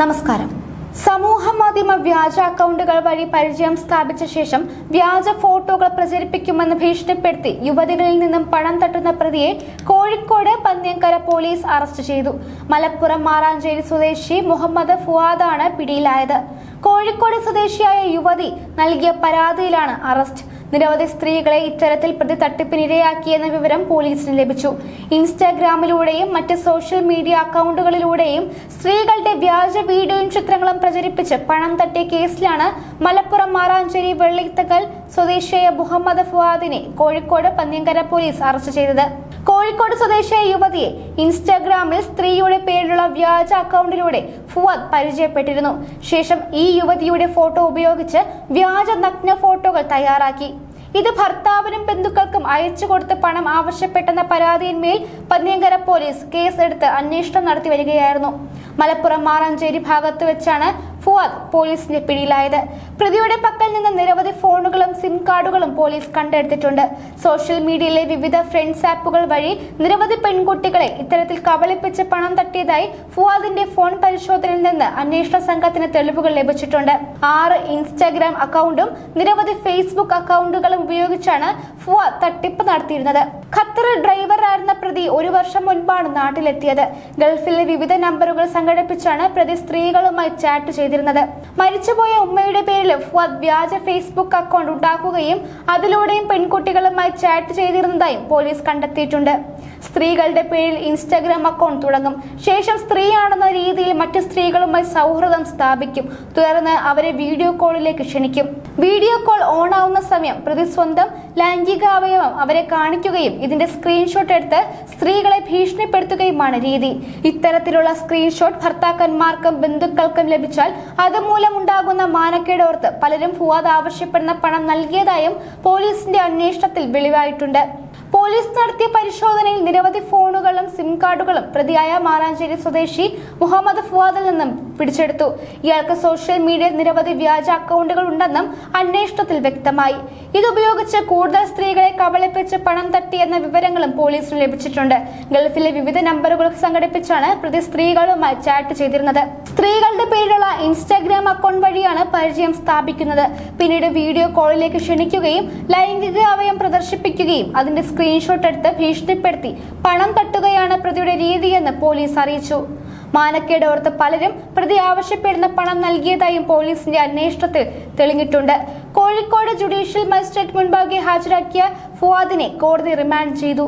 നമസ്കാരം. സമൂഹ മാധ്യമ വ്യാജ അക്കൗണ്ടുകൾ വഴി പരിചയം സ്ഥാപിച്ച ശേഷം വ്യാജ ഫോട്ടോകൾ പ്രചരിപ്പിക്കുമെന്ന് ഭീഷണിപ്പെടുത്തി യുവതികളിൽ നിന്നും പണം തട്ടുന്ന പ്രതിയെ കോഴിക്കോട് പന്ന്യങ്കര പോലീസ് അറസ്റ്റ് ചെയ്തു. മലപ്പുറം മാറാഞ്ചേരി സ്വദേശി മുഹമ്മദ് ഫുവാദാണ് പിടിയിലായത്. കോഴിക്കോട് സ്വദേശിയായ യുവതി നൽകിയ പരാതിയിലാണ് അറസ്റ്റ്. നിരവധി സ്ത്രീകളെ ഇത്തരത്തിൽ പ്രതി തട്ടിപ്പിനിരയാക്കിയെന്ന വിവരം പോലീസിന് ലഭിച്ചു. ഇൻസ്റ്റാഗ്രാമിലൂടെയും മറ്റ് സോഷ്യൽ മീഡിയ അക്കൗണ്ടുകളിലൂടെയും സ്ത്രീകളുടെ വ്യാജ വീഡിയോയും ചിത്രങ്ങളും പ്രചരിപ്പിച്ച് പണം തട്ടിയ കേസിലാണ് മലപ്പുറം മാറാഞ്ചേരി വെള്ളിത്തകൽ സ്വദേശിയായ മുഹമ്മദ് ഫുവാദിനെ കോഴിക്കോട് പന്നിയങ്കര പോലീസ് അറസ്റ്റ് ചെയ്തത്. കോഴിക്കോട് സ്വദേശിയായ യുവതിയെ ഇൻസ്റ്റാഗ്രാമിൽ സ്ത്രീയുടെ പേരിലുള്ള വ്യാജ അക്കൗണ്ടിലൂടെ ഫുവാദ് പരിചയപ്പെട്ടിരുന്നു. ശേഷം ഈ യുവതിയുടെ ഫോട്ടോ ഉപയോഗിച്ച് വ്യാജ നഗ്ന ഫോട്ടോകൾ തയ്യാറാക്കി. ഇത് ഭർത്താവിനും ബന്ധുക്കൾക്കും അയച്ചു കൊടുത്ത് പണം ആവശ്യപ്പെട്ടെന്ന പരാതിയിന്മേൽ പന്നിയങ്കര പോലീസ് കേസ് എടുത്ത് അന്വേഷണം നടത്തി വരികയായിരുന്നു. മലപ്പുറം മാറാഞ്ചേരി ഭാഗത്ത് വെച്ചാണ് ഫുവാദ് പോലീസിന്റെ പിടിയിലായത്. പ്രതിയുടെ പക്കൽ നിന്ന് നിരവധി ഫോണുകളും സിം കാർഡുകളും പോലീസ് കണ്ടെടുത്തിട്ടുണ്ട്. സോഷ്യൽ മീഡിയയിലെ വിവിധ ഫ്രണ്ട്സ് ആപ്പുകൾ വഴി നിരവധി പെൺകുട്ടികളെ ഇത്തരത്തിൽ കബളിപ്പിച്ച് പണം തട്ടിയതായി ഫുവാദിന്റെ ഫോൺ പരിശോധനയിൽ നിന്ന് അന്വേഷണ സംഘത്തിന് തെളിവുകൾ ലഭിച്ചിട്ടുണ്ട്. ആറ് ഇൻസ്റ്റാഗ്രാം അക്കൗണ്ടും നിരവധി ഫേസ്ബുക്ക് അക്കൗണ്ടുകളും ഉപയോഗിച്ചാണ് ഫുവാദ് തട്ടിപ്പ് നടത്തിയിരുന്നത്. ഖത്തറിൽ ഡ്രൈവറായിരുന്ന പ്രതി ഒരു വർഷം മുൻപാണ് നാട്ടിലെത്തിയത്. ഗൾഫിലെ വിവിധ നമ്പറുകൾ സംഘടിപ്പിച്ചാണ് പ്രതി സ്ത്രീകളുമായി ചാറ്റ് ചെയ്തിരുന്നത്. മരിച്ചുപോയ ഉമ്മയുടെ പേരിൽ ഫുവാദ് വ്യാജ ഫേസ്ബുക്ക് അക്കൗണ്ട് ഉണ്ടാക്കുകയും അതിലൂടെയും പെൺകുട്ടികളുമായി ചാറ്റ് ചെയ്തിരുന്നതായും പോലീസ് കണ്ടെത്തിയിട്ടുണ്ട്. സ്ത്രീകളുടെ പേരിൽ ഇൻസ്റ്റാഗ്രാം അക്കൗണ്ട് തുടങ്ങും. ശേഷം സ്ത്രീയാണെന്ന രീതിയിൽ മറ്റ് സ്ത്രീകളുമായി സൗഹൃദം സ്ഥാപിക്കും. തുടർന്ന് അവരെ വീഡിയോ കോളിലേക്ക് ക്ഷണിക്കും. വീഡിയോ കോൾ ഓൺ ആവുന്ന സമയം പ്രതി സ്വന്തം ലൈംഗികാവയവം അവരെ കാണിക്കുകയും ഇതിന്റെ സ്ക്രീൻഷോട്ട് എടുത്ത് സ്ത്രീകളെ ഭീഷണിപ്പെടുത്തുകയുമാണ് രീതി. ഇത്തരത്തിലുള്ള സ്ക്രീൻഷോട്ട് ഭർത്താക്കന്മാർക്കും ബന്ധുക്കൾക്കും ലഭിച്ചാൽ അതുമൂലം ഉണ്ടാകുന്ന മാനക്കേട് ഓർത്ത് പലരും ഫുവാദ് ആവശ്യപ്പെടുന്ന പണം നൽകിയതായും പോലീസിന്റെ അന്വേഷണത്തിൽ വെളിവായിട്ടുണ്ട്. പോലീസ് നടത്തിയ പരിശോധനയിൽ നിരവധി ഫോണുകളും സിം കാർഡുകളും പ്രതിയായ മാനാഞ്ചേരി സ്വദേശി മുഹമ്മദ് ഫുവാദിൽ നിന്നും പിടിച്ചെടുത്തു. ഇയാൾക്ക് സോഷ്യൽ മീഡിയയിൽ നിരവധി വ്യാജ അക്കൗണ്ടുകൾ ഉണ്ടെന്നും അന്വേഷണത്തിൽ വ്യക്തമായി. ഇതുപയോഗിച്ച് കൂടുതൽ സ്ത്രീകളെ കബളിപ്പിച്ച് പണം തട്ടിയെന്ന വിവരങ്ങളും പോലീസിന് ലഭിച്ചിട്ടുണ്ട്. ഗൾഫിലെ വിവിധ നമ്പറുകൾ സംഘടിപ്പിച്ചാണ് പ്രതി സ്ത്രീകളുമായി ചാറ്റ് ചെയ്തിരുന്നത്. സ്ത്രീകളുടെ പേരിലുള്ള ഇൻസ്റ്റാഗ്രാം അക്കൗണ്ട് വഴിയാണ് പരിചയം സ്ഥാപിക്കുന്നത്. പിന്നീട് വീഡിയോ കോളിലേക്ക് ക്ഷണിക്കുകയും ലൈംഗിക അവയം പ്രദർശിപ്പിക്കുകയും അതിന്റെ സ്ക്രീൻഷോട്ട് എടുത്ത് ഭീഷണിപ്പെടുത്തി പണം തട്ടുകയാണ് പ്രതിയുടെ രീതിയെന്ന് പോലീസ് അറിയിച്ചു. മാനക്കേട് ഓർത്ത് പലരും പ്രതി ആവശ്യപ്പെടുന്ന പണം നൽകിയതായും പോലീസിന്റെ അന്വേഷണത്തിൽ തെളിഞ്ഞിട്ടുണ്ട്. കോഴിക്കോട് ജുഡീഷ്യൽ മജിസ്ട്രേറ്റ് മുൻപാകെ ഹാജരാക്കിയ ഫുവാദിനെ കോടതി റിമാൻഡ് ചെയ്തു.